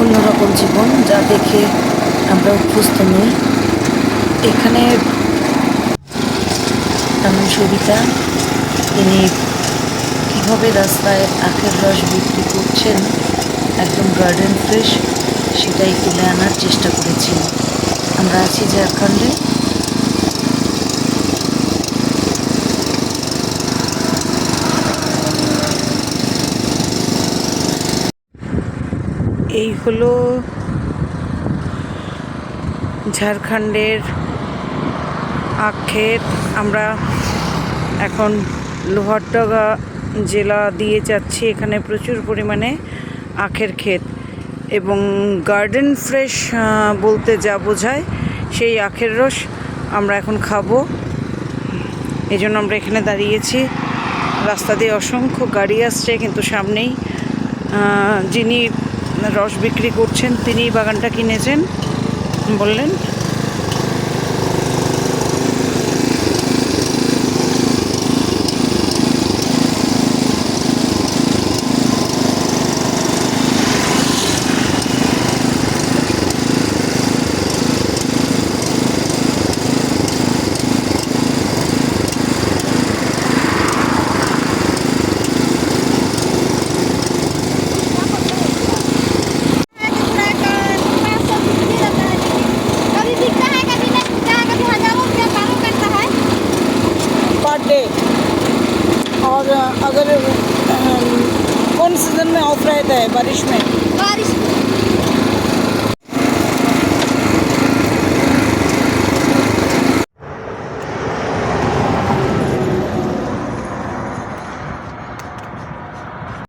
অন্যরকম জীবন যা দেখে আমরা অভ্যস্ত নই। এখানে এমন সবিতা তিনি কীভাবে রাস্তায় আখের রস বিক্রি করছেন, একদম গার্ডেন ফ্রেশ সেটাই তুলে আনার চেষ্টা করেছি আমরা আছি ঝাড়খণ্ডে। এই হলো ঝাড়খণ্ডের আখের। আমরা এখন লোহারডগা জেলা দিয়ে যাচ্ছি, এখানে প্রচুর পরিমাণে আখের ক্ষেত। এবং গার্ডেন ফ্রেশ বলতে যা বোঝায় সেই আখের রস আমরা এখন খাব। এই জন্য আমরা এখানে দাঁড়িয়েছি। রাস্তা দিয়ে অসংখ্য গাড়ি আসছে কিন্তু সামনেই যিনি রস বিক্রি করছেন তিনি বাগানটা কিনেছেন বললেন। और अगर कौन सीज़न में ऑफ़ रहता है बारिश में? बारिश में।